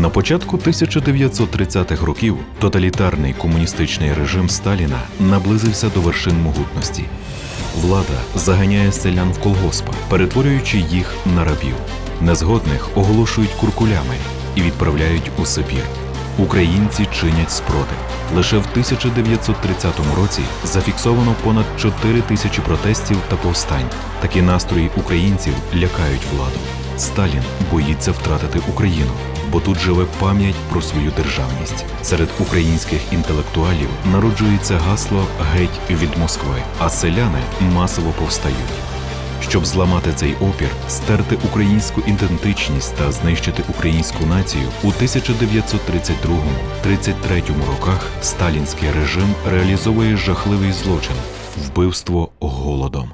На початку 1930-х років тоталітарний комуністичний режим Сталіна наблизився до вершин могутності. Влада заганяє селян в колгоспи, перетворюючи їх на рабів. Незгодних оголошують куркулями і відправляють у Сибір. Українці чинять спротив. Лише в 1930 році зафіксовано понад 4 тисячі протестів та повстань. Такі настрої українців лякають владу. Сталін боїться втратити Україну, бо тут живе пам'ять про свою державність. Серед українських інтелектуалів народжується гасло геть від Москви, а селяни масово повстають. Щоб зламати цей опір, стерти українську ідентичність та знищити українську націю, у 1932-33 роках сталінський режим реалізовує жахливий злочин вбивство голодом.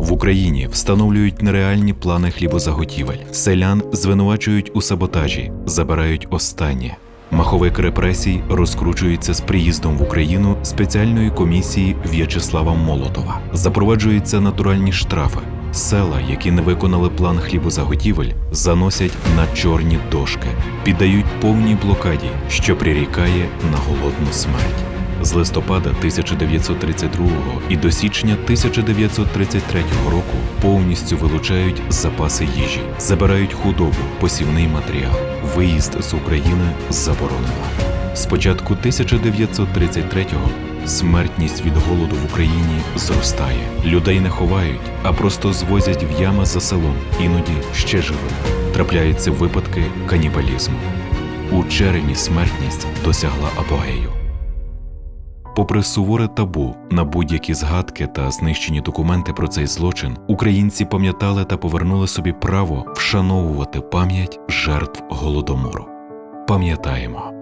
В Україні встановлюють нереальні плани хлібозаготівель. Селян звинувачують у саботажі, забирають останнє. Маховик репресій розкручується з приїздом в Україну спеціальної комісії В'ячеслава Молотова. Запроваджуються натуральні штрафи. Села, які не виконали план хлібозаготівель, заносять на чорні дошки, піддають повній блокаді, що прирікає на голодну смерть. З листопада 1932 і до січня 1933 року повністю вилучають запаси їжі, забирають худобу, посівний матеріал. Виїзд з України заборонено. З початку 1933-го смертність від голоду в Україні зростає. Людей не ховають, а просто звозять в ями за селом, іноді ще живим. Трапляються випадки канібалізму. У червні смертність досягла апогею. Попри суворе табу на будь-які згадки та знищені документи про цей злочин, українці пам'ятали та повернули собі право вшановувати пам'ять жертв голодомору. Пам'ятаємо.